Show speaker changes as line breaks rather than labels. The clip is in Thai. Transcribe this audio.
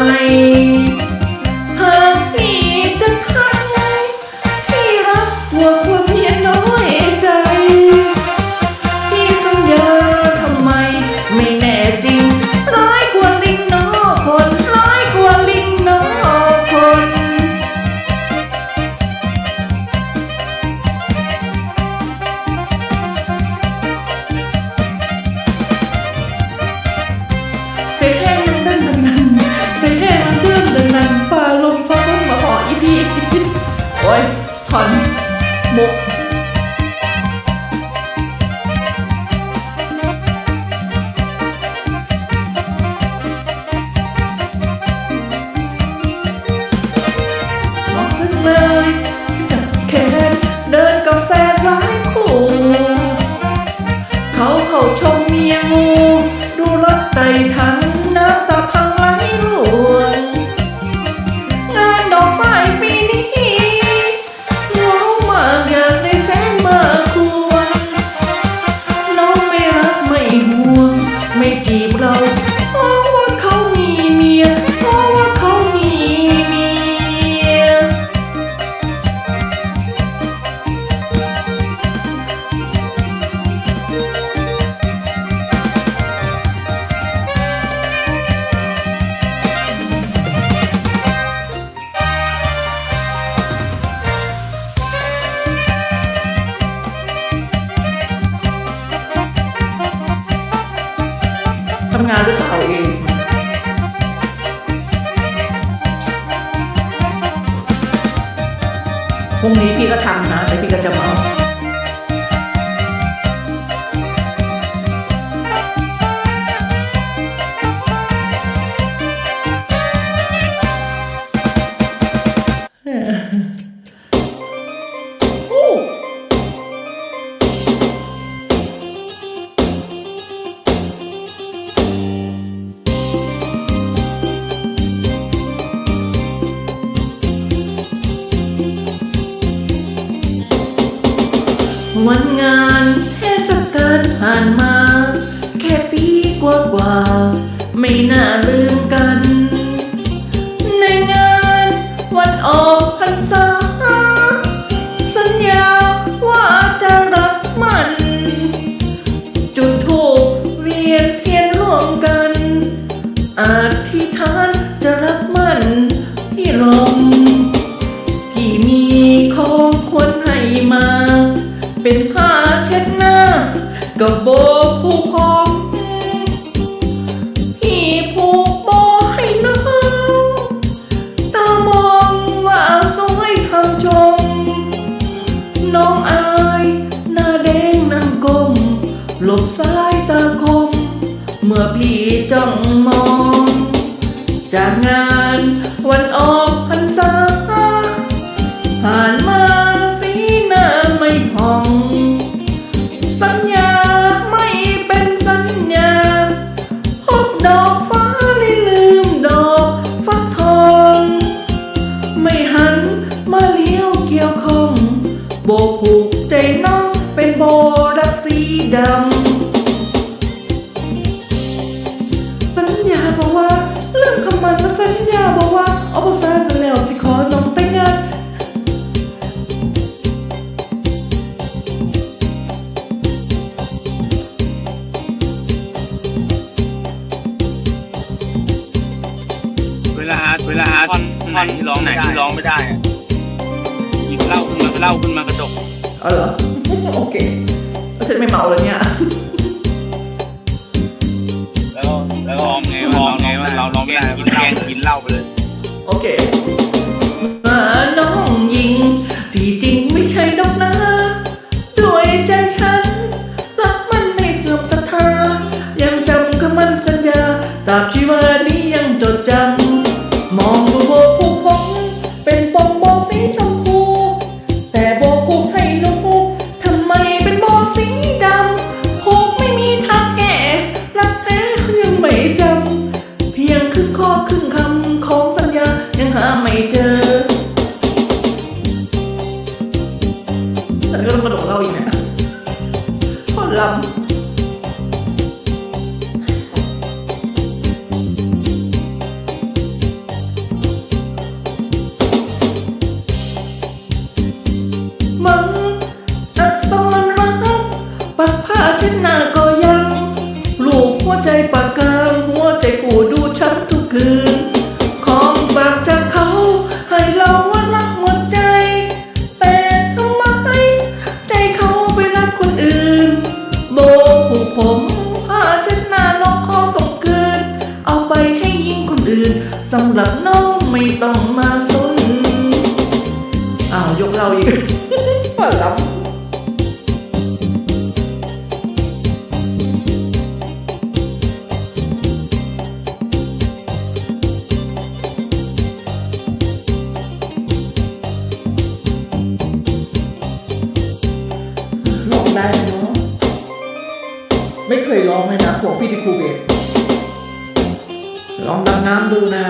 I. พรุ่งนี้พี่ก็ทำนะแต่พี่ก็จะเมาานเทศกาลผ่านมา แค่ปีกว่ากว่าๆไม่น่าลืมกัน ในงานวันออกพรรษา สัญญาว่าจะรักมัน จุดธูปเวียนเทียนร่วมกัน อาธิษฐานจะรักมันพี่ลมพี่มีของควรให้มา เป็นผ้า จ้องมอง จากงานวันออ มันและสัญญาบอกว่าเอาภาษากันแล้วที่ขอน้องแต่งงาน
เวลาเวลาท่อนไหนที่ร้องไหนที่ร้องไม่ได้อะหยิบเหล้าขึ้นมาเหล้าขึ้นมากระดก
เอาเหรอ โอเคแล้วฉันไม่เมาเลยเนี่ย
เราร้องไม่ได้กินเหล้ากินเหล้าไปเลย
โอเคมาน้องยิง ที่จริงไม่ใช่นกนะด้วยใจฉัน รักมันไม่เสื่อมศรัทธา ยังจำคำมันสัญญาตราบชีวานี้ยังจดจำ คืน ของฝากจากเขา ให้เราว่ารักหมดใจ แต่ทำไม ใจเขาไปรักคนอื่น โบผูกผมผ้าเช็ดหน้าน้องขอส่งคืน เอาไปให้ยิงคนอื่นสำหรับน้องไม่ต้องมาสนอ้าวยกเราอีกปวดล้ำ ได้เนาะไม่เคยร้องเลยนะพวกพี่ดิคูเบตลองดังน้ำดูนะ